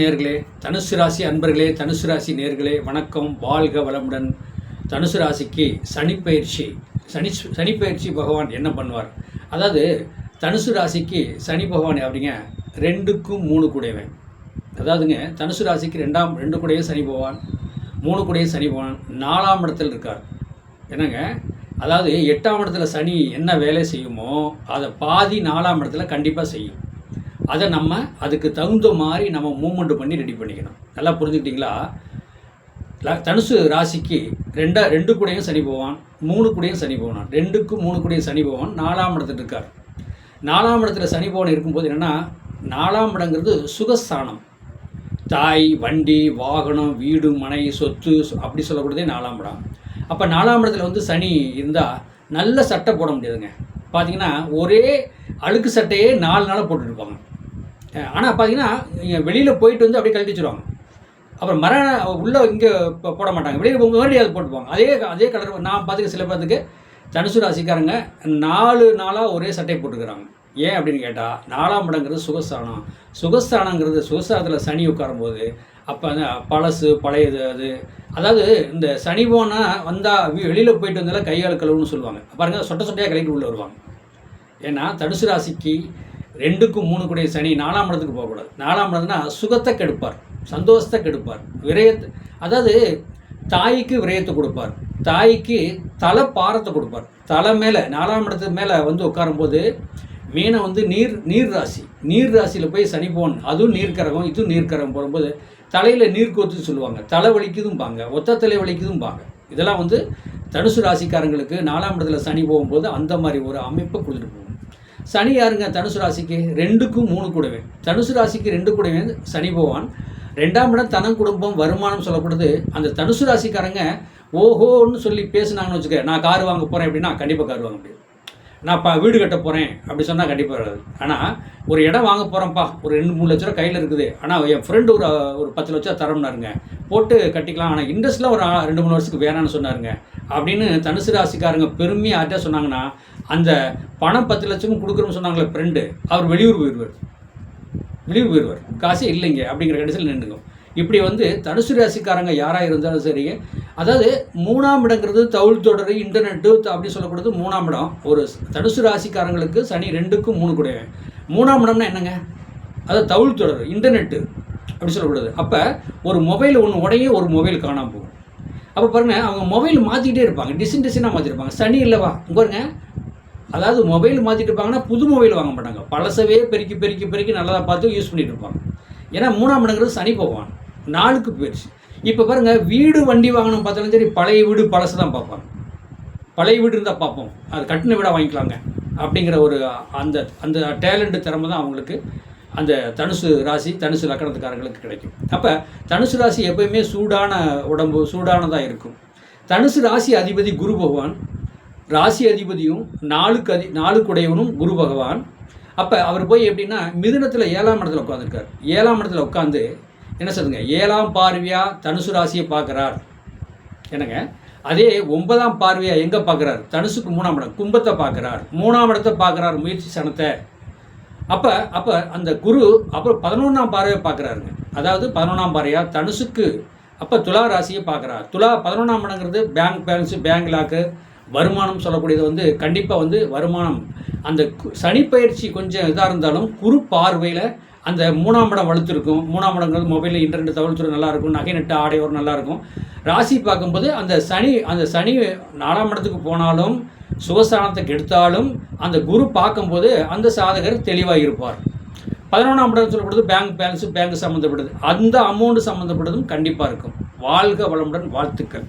நேர்களே தனுசு ராசி அன்பர்களே தனுசு ராசி நேர்களே வணக்கம் வாழ்க வளமுடன். தனுசு ராசிக்கு சனிப்பயிற்சி சனி சனிப்பயிற்சி பகவான் என்ன பண்ணுவார்? அதாவது தனுசு ராசிக்கு சனி பகவான் அப்படிங்க ரெண்டுக்கும் மூணு கூடையவன். அதாவதுங்க தனுசு ராசிக்கு ரெண்டாம் ரெண்டு கூடைய சனி பகவான் மூணு கூடைய சனி பகவான் நாலாம் இடத்துல இருக்கார். என்னங்க? அதாவது எட்டாம் இடத்துல சனி என்ன வேலை செய்யுமோ அதை பாதி நாலாம் இடத்துல கண்டிப்பாக செய்யும். அதை நம்ம அதுக்கு தகுந்த மாதிரி நம்ம மூமெண்ட் பண்ணி ரெடி பண்ணிக்கணும். நல்லா புரிஞ்சுக்கிட்டீங்களா? தனுசு ராசிக்கு ரெண்டா ரெண்டு கூடையும் சனி போவான் மூணு கூடையும் சனி போவான் ரெண்டுக்கும் மூணு கூடையும் சனி போவான் நாலாம் இடத்துல இருக்கார். நாலாம் இடத்துல சனி பவன் இருக்கும்போது என்னென்னா நாலாம் இடங்கிறது சுகஸ்தானம். தாய் வண்டி வாகனம் வீடு மனை சொத்து அப்படி சொல்லக்கூடியதே நாலாம் இடம். அப்போ நாலாம் இடத்துல வந்து சனி இருந்தால் நல்ல சட்டை போட முடியாதுங்க. பார்த்தீங்கன்னா ஒரே அழுக்கு சட்டையே நாலு நாளாக போட்டுருப்பாங்க ஆனால் பார்த்தீங்கன்னா இங்கே வெளியில் போயிட்டு வந்து அப்படியே கழட்டி வச்சிருவாங்க. அப்புறம் மர உள்ளே இங்கே போட மாட்டாங்க. வெளியில் போகும்போது மறுபடியும் அதை போட்டுப்பாங்க அதே அதே கலர் நான் பார்த்துக்க சில பேர்த்துக்கு தனுசு ராசிக்காரங்க நாலு நாளாக ஒரே சட்டை போட்டுக்கிறாங்க. ஏன் அப்படின்னு கேட்டால் நாலாம் இடங்கிறது சுகஸ்தானம். சுகஸ்தானங்கிறது சுகஸ்தானத்தில் சனி உட்காரும்போது அப்போ அந்த பழசு பழையது அது அதாவது இந்த சனி போனால் வந்தால் வெளியில் போயிட்டு வந்தாலும் கையால் கழுவுன்னு சொல்லுவாங்க. பாருங்கள் சொட்ட சொட்டையாக கழிட்டு உள்ளே வருவாங்க. ஏன்னா தனுசு ராசிக்கு ரெண்டுக்கும் மூணு கூடிய சனி நாலாம் இடத்துக்கு போகக்கூடாது. நாலாம் இடத்துனா சுகத்தை கெடுப்பார். சந்தோஷத்தை கெடுப்பார். விரயத்தை அதாவது தாய்க்கு விரயத்தை கொடுப்பார். தாய்க்கு தலை பாரத்தை கொடுப்பார். தலை மேலே நாலாம் இடத்துக்கு மேலே வந்து உட்காரும்போது மீனை வந்து நீர் நீர் ராசி. நீர் ராசியில் போய் சனி போன் அதுவும் நீர்க்கரகம் இதுவும் நீர்க்கரகம் போகும்போது தலையில் நீர் கோத்துன்னு சொல்லுவாங்க. தலை வலிக்குதும்பாங்க. ஒத்த தலை வலிக்குதும்பாங்க. இதெல்லாம் வந்து தனுசு ராசிக்காரங்களுக்கு நாலாம் இடத்துல சனி போகும்போது அந்த மாதிரி ஒரு அமைப்பை கொடுத்துட்டு போகும். சனி யாருங்க? தனுசு ராசிக்கு ரெண்டுக்கும் மூணு கூடவே. தனுசு ராசிக்கு ரெண்டு கூடவே சனி பகவான். ரெண்டாம் இடம் தனம் குடும்பம் வருமானம் சொல்லப்படுது. அந்த தனுசு ராசிக்காரங்க ஓஹோன்னு சொல்லி பேசுனாங்கன்னு வச்சுக்க நான் கார் வாங்க போகிறேன் அப்படின்னா கண்டிப்பாக கார் வாங்க முடியும். நான் இப்போ வீடு கட்ட போகிறேன் அப்படி சொன்னால் கண்டிப்பாக வராது. ஆனால் ஒரு இடம் வாங்க போகிறேன்ப்பா ஒரு ரெண்டு மூணு லட்ச ரூபா கையில் இருக்குது. ஆனால் என் ஃப்ரெண்டு ஒரு ஒரு பத்து லட்சம் தரம்னாருங்க போட்டு கட்டிக்கலாம். ஆனால் இண்டஸ்ட்ரியில் ஒரு ரெண்டு மூணு வருஷத்துக்கு வேணான்னு சொன்னாருங்க. அப்படின்னு தனுசு ராசிக்காரங்க பெருமையாக சொன்னாங்கன்னா அந்த பணம் பத்து லட்சமும் கொடுக்குறோம்னு சொன்னாங்களே ஃப்ரெண்டு அவர் வெளியூர் போயிடுவார். வெளியூர் போயிடுவார். காசே இல்லைங்க அப்படிங்கிற கடைசியில் நின்றுக்கும். இப்படி வந்து தனுசு ராசிக்காரங்க யாராக இருந்தாலும் சரி அதாவது மூணாம் இடங்கிறது தவுள் தொடர் இன்டர்நெட்டு அப்படி சொல்லப்படுறது மூணாம் இடம். ஒரு தனுசு ராசிக்காரங்களுக்கு சனி ரெண்டுக்கும் மூணு கூட. மூணாம் இடம்னா என்னங்க? அதாவது தவுள் தொடர் இன்டர்நெட்டு அப்படின்னு சொல்லப்படுது. அப்போ ஒரு மொபைல் ஒன்று உடைய ஒரு மொபைல் காணாமல் போகும். அப்போ பாருங்க அவங்க மொபைல் மாற்றிக்கிட்டே இருப்பாங்க. டிசைன் டிசைனாக மாற்றிருப்பாங்க சனி இல்லைவா பாருங்க. அதாவது மொபைல் மாற்றிட்டு இருப்பாங்கன்னா புது மொபைல் வாங்க மாட்டாங்க. பழசவே பெருக்கி பெருக்கி பெருக்கி நல்லதாக பார்த்து யூஸ் பண்ணிட்டு இருப்பாங்க. ஏன்னா மூணாம் இடங்கிறது சனி போவான் நாளுக்கு போயிடுச்சு இப்போ பாருங்க வீடு வண்டி வாங்கணும் பார்த்தாலும் சரி பழைய வீடு பழசு தான் பார்ப்பாங்க. பழைய வீடு இருந்தால் பார்ப்போம். அது கட்டின வீடாக வாங்கிக்கலாங்க அப்படிங்கிற ஒரு அந்த அந்த டேலண்ட் திறமை தான் அவங்களுக்கு அந்த தனுசு ராசி தனுசு லக்கணத்துக்காரங்களுக்கு கிடைக்கும். அப்போ தனுசு ராசி எப்பயுமே சூடான உடம்பு சூடானதாக இருக்கும். தனுசு ராசி அதிபதி குரு பகவான் ராசி அதிபதியும் நாளுக்கு அதி நாளுக்குடையவனும் குரு பகவான். அப்போ அவர் போய் எப்படின்னா மிதுனத்தில் ஏழாம் இடத்துல உட்காந்துருக்கார் ஏழாம் இடத்துல உட்காந்து என்ன சொல்லுங்க? ஏழாம் பார்வையா தனுசு ராசியை பார்க்குறார். என்னங்க? அதே ஒன்பதாம் பார்வையா எங்கே பார்க்குறார்? தனுசுக்கு மூணாம் இடம் கும்பத்தை பார்க்குறார். மூணாம் இடத்தை பார்க்குறார் முயற்சி சனத்தை. அப்போ அப்போ அந்த குரு அப்புறம் பதினொன்றாம் பார்வையை பார்க்குறாருங்க. அதாவது பதினொன்றாம் பார்வையா தனுசுக்கு அப்போ துலா ராசியை பார்க்குறார். துலா பதினொன்றாம் இடங்கிறது பேங்க் பேலன்ஸு பேங்க் லாக்கு வருமானம் சொல்லக்கூடியது வந்து கண்டிப்பாக வந்து வருமானம். அந்த சனி சனிப்பயிற்சி கொஞ்சம் இதாக இருந்தாலும் குரு பார்வையில் அந்த மூணாம் இடம் வலுத்திருக்கும். மூணாம் இடங்கிறது மொபைலில் இன்டர்நெட் தகவல்துறை நல்லா இருக்கும். நகை நட்டு ஆடையோர் நல்லாயிருக்கும் ராசி பார்க்கும்போது அந்த சனி அந்த சனி நாலாம் இடத்துக்கு போனாலும் சுகஸ்தானத்தை கெடுத்தாலும் அந்த குரு பார்க்கும்போது அந்த சாதகர் தெளிவாக இருப்பார். பதினொன்றாம் இடம் சொல்லப்படுது பேங்க் பேலன்ஸு பேங்க் சம்மந்தப்படுது அந்த அமௌண்ட் சம்மந்தப்பட்டதும் கண்டிப்பாக இருக்கும். வாழ்க வளமுடன் வாழ்த்துக்கள்.